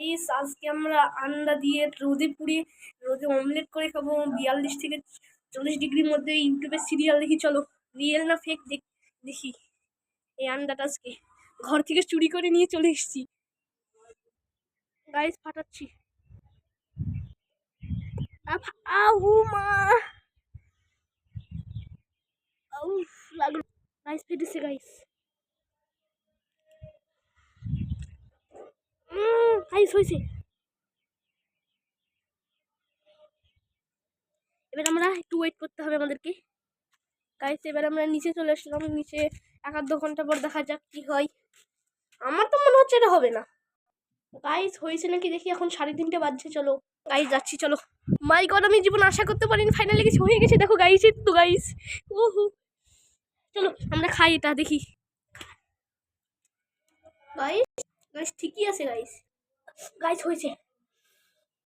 এই আজকে আমরা আন্ডা দিয়ে রোদে পুড়িয়ে রোদে অমলেট করে খাব। বিয়াল্লিশ থেকে চল্লিশ ডিগ্রির মধ্যে ইউটিউবে সিরিয়াল দেখি, চলো। রিয়েল না ফেক দেখি এই আন্ডাটা আজকে ঘর থেকে চুরি করে নিয়ে চলে এসেছি। গাইস ফাটাচ্ছি। আউ মা। লাগল। গাইস ফেটেছে গাইস গাইস হয়েছে এবার আমরা একটু ওয়েট করতে হবে আমাদেরকে। গাইস এবার আমরা নিচে চলে আসলাম। নিচে এক আধ ঘণ্টা পর দেখা যাক কি হয়। আমার তো মনে হচ্ছে এটা হবে না। গাইস হয়েছে নাকি? দেখি এখন সাড়ে তিনটে বাজছে, চলো। গাইস যাচ্ছি, চলো। মাই গড আমি জীবন আশা করতে পারিনি। ফাইনালি কিছু হয়ে গেছে। দেখো গাইস তো গাইস ওহো চলো, আমরা খাই এটা, দেখি। গাইস গাইস ঠিকই আছে গাইস গাইস হয়েছে